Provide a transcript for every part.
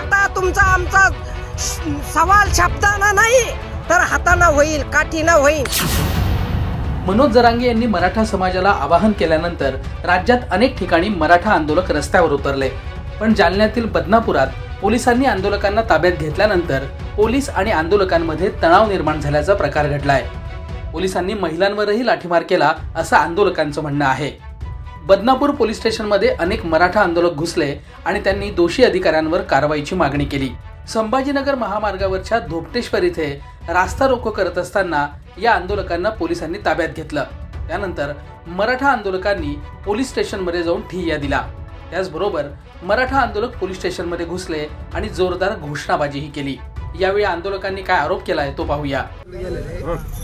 आता तुमचा आमचा सवाल छापताना नाही तर हाताना होईल काठीनं होईल. मनोज जरांगे यांनी मराठा समाजाला आवाहन केल्यानंतर राज्यात अनेक ठिकाणी मराठा आंदोलक रस्त्यावर उतरले. पण जालन्यातील बदनापुरात पोलिसांनी आंदोलकांना ताब्यात घेतल्यानंतर पोलीस आणि आंदोलकांमध्ये तणाव निर्माण झाल्याचा प्रकार घडलाय. पोलिसांनी महिलांवरही लाठीमार केला असं आंदोलकांचं म्हणणं आहे. बदनापूर पोलीस स्टेशनमध्ये अनेक मराठा आंदोलक घुसले आणि त्यांनी दोषी अधिकाऱ्यांवर कारवाईची मागणी केली. संभाजीनगर महामार्गावरच्या धोपटेश्वर इथे रास्ता रोको करत असताना या आंदोलकांना पोलिसांनी ताब्यात घेतलं. त्यानंतर मराठा आंदोलकांनी पोलीस स्टेशनमध्ये जाऊन ठिय्या दिला त्याचबरोबर मराठा आंदोलक पोलीस स्टेशनमध्ये घुसले आणि जोरदार घोषणाबाजीही केली. यावेळी आंदोलकांनी काय आरोप केलाय तो पाहूया.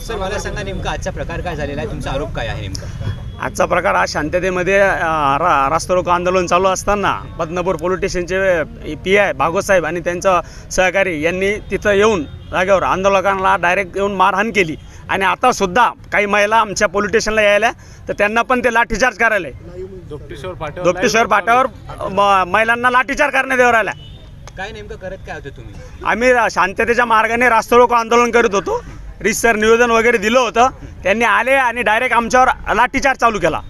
सर मला सांगा नेमका आजचा प्रकार काय झालेला आहे? तुमचा आरोप काय आहे नेमका? आजचा प्रकार आज शांततेमध्ये अ, रा रास्तारोको आंदोलन चालू असताना बदनापूर पोलीस स्टेशनचे पी आय भागवतसाहेब आणि त्यांचा सहकारी यांनी तिथं येऊन जागेवर आंदोलकांना डायरेक्ट येऊन मारहाण केली. आणि आता सुद्धा काही महिला आमच्या पोलीस स्टेशनला यायला तर त्यांना पण ते लाठीचार्ज करायला. दोपटेश्वर फाट्यावर म- महिलांना लाठीचार्ज करण्यात येऊ राहिला. काय नेमकं करत काय होते तुम्ही? आम्ही शांततेच्या मार्गाने रास्तारोको आंदोलन करत होतो. रिसर निवेदन वगैरे दिलं होतं. त्यांनी आले आणि डायरेक्ट आमच्यावर लाठीचार्ज चालू केला.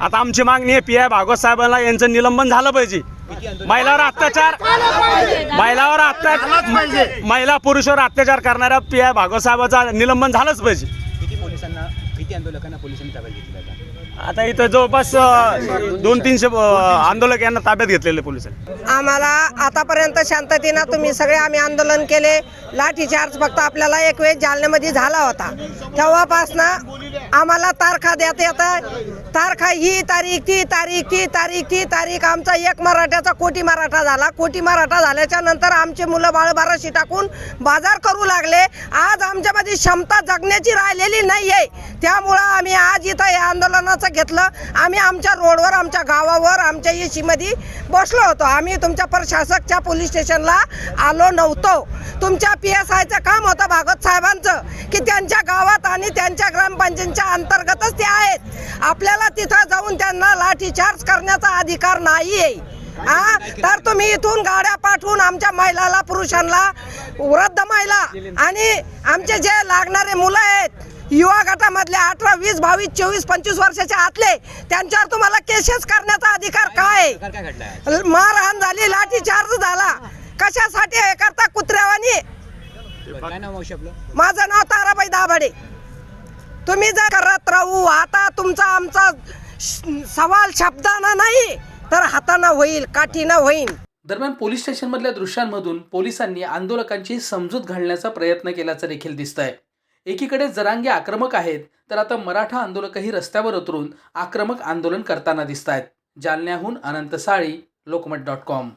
आता आमची मागणी आहे पी आय भागवत साहेबांना यांचं निलंबन झालं पाहिजे. महिलावर अत्याचार महिलावर अत्याचार महिला पुरुषावर अत्याचार करणाऱ्या पी आय भागवत साहेबाचं निलंबन झालंच पाहिजे. किती पोलिसांना किती आंदोलकांना पोलिसांनी ताब्यात घेतलं आता? आता इथं जवळपास दोन तीनशे आंदोलक यांना ताब्यात घेतलेले पोलिसांनी आम्हाला आतापर्यंत शांततेनं तुम्ही सगळे आम्ही आंदोलन केले. लाठीचार्ज फक्त आपल्याला एक वेळ जालन्यामध्ये झाला होता. तेव्हापासनं आम्हाला तारखा देत येतं तारखा ही तारीख ती तारीख ती तारीख ती तारीख. आमचा एक मराठ्याचा कोटी मराठा झाला. कोटी मराठा झाल्याच्यानंतर आमचे मुलं बाळ बाराशी टाकून बाजार करू लागले. आज आमच्यामध्ये क्षमता जगण्याची राहिलेली नाही आहे त्यामुळं आम्ही आज इथं या आंदोलनाचं घेतलं. आम्ही आमच्या रोडवर आमच्या गावावर आमच्या येशीमध्ये बसलो होतो. आम्ही तुमच्या प्रशासकच्या पोलीस स्टेशनला आलो नव्हतो. तुमच्या पी एस आयचं काम होतं भागवत साहेबांचं की त्यांच्या गावात आणि त्यांच्या ग्रामपंचायतच्या अंतर्गतच ते आहेत. आपल्याला तिथं जाऊन त्यांना लाठीचार्ज करण्याचा अधिकार नाही आहे हा? तर तुम्ही इथून गाड्या पाठवून आमच्या महिलाला पुरुषांना वृद्ध महिला आणि आमचे जे लागणारे मुलं आहेत युवा गटामधले अठरा वीस बावीस चोवीस पंचवीस वर्षाच्या आतले त्यांच्यावर तुम्हाला केसेस करण्याचा अधिकार काय? मारहाण झाली लाठीचार्ज झाला. कशासाठी हे करता कुत्र्यावानी? माझं नाव ताराबाई दाभाडे. तुम्ही जर करत राहू आता तुमचा आमचा सवाल शब्दाना नाही तर हातानं होईल काठीनं होईल दरम्यान पोलीस स्टेशनमधल्या दृश्यांमधून पोलिसांनी आंदोलकांची समजूत घालण्याचा प्रयत्न केल्याचं देखील दिसत आहे एकीकडे जरांगे आक्रमक आहेत तर आता मराठा आंदोलकही रस्त्यावर उतरून आक्रमक आंदोलन करताना दिसत आहेत जालन्याहून अनंत साळी लोकमत डॉट कॉम.